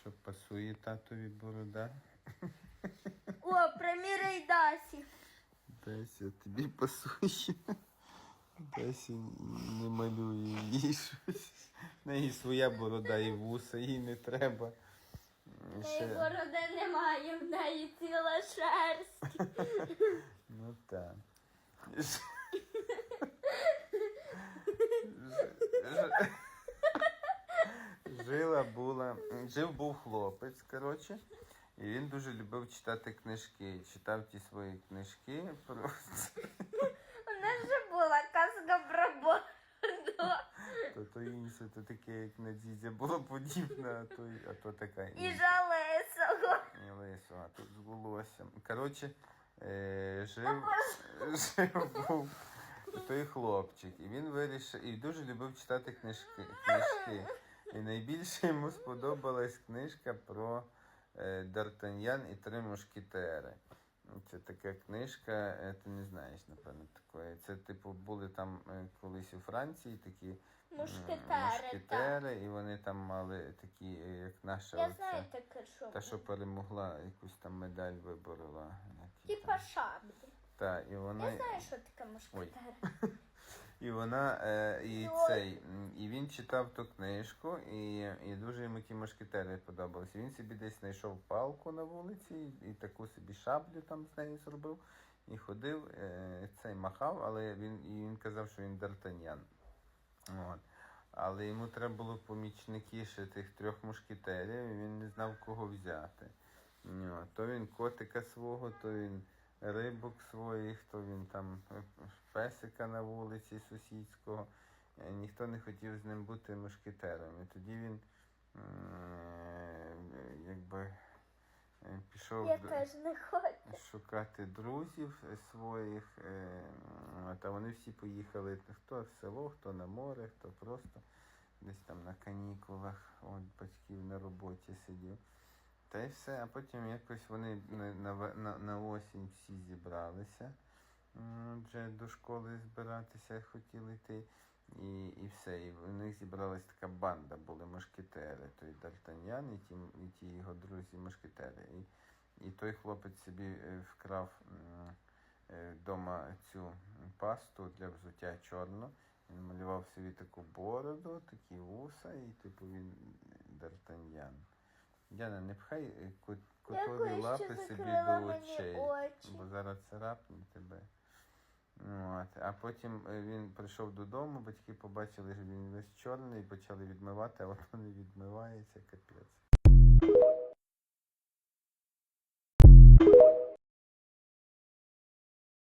Що пасує татові борода. О, приміряй Дасі. Десь тобі пасує. Десь не малює їй щось. В неї своя борода і вуса, їй не треба. І Неї ще- бороди немає, в неї ціла шерсть. Ну так. Жила була, жив був хлопець, коротше, і він дуже любив читати книжки. Читав ті свої книжки про У нас же була казка про бороду. то, то інше, то таке, як на дідя було подібне, а то, а то така І інша. жалесого. І лисо, а тут з волоссям. Коротше, е, жив, жив був той хлопчик, і він вирішив, і дуже любив читати книжки. книжки. Найбільше йому сподобалась книжка про е, Д'Артаньян і три мушкетери. Це така книжка, е, ти не знаєш, напевно, такої. Це, типу, були там е, колись у Франції такі Мушкетери, мушкетери, і вони там мали такі, як наша Я оця- знаю таке, що. та, що перемогла, якусь там медаль виборола. Типа шаблі. Та, і вона, Я знаю, що таке мушкетер. і вона, е, і цей, і він читав ту книжку, і, і дуже йому ті мушкетери подобалися. Він собі десь знайшов палку на вулиці, і, і таку собі шаблю там з нею зробив, і ходив, е, цей махав, але він, і він казав, що він Д'Артаньян. От. Але йому треба було помічники ще тих трьох мушкетерів, і він не знав, кого взяти. О, то він котика свого, то він рибок своїх, то він там е, песика на вулиці сусідського. Е, Ніхто не хотів з ним бути мушкетером. І тоді він е, якби пішов Я теж не хочу. шукати друзів своїх. Та вони всі поїхали хто в село, хто на море, хто просто десь там на канікулах, от батьків на роботі сидів. Та й все, а потім якось вони на, на, на, осінь всі зібралися. Вже до школи збиратися хотіли йти. І, і все. І в них зібралась така банда, були мушкетери. Той Д'Артаньян і ті, і ті його друзі мушкетери. І, і той хлопець собі е, вкрав вдома цю пасту для взуття чорну. Він малював собі таку бороду, такі вуса, і типу він Д'Артаньян. Яна, не пхай е, котові Дякую, що лапи собі закрила до мені очей, очі. бо зараз царапне тебе. От. А потім е, він прийшов додому, батьки побачили, що він весь чорний, і почали відмивати, а от він відмивається, капець.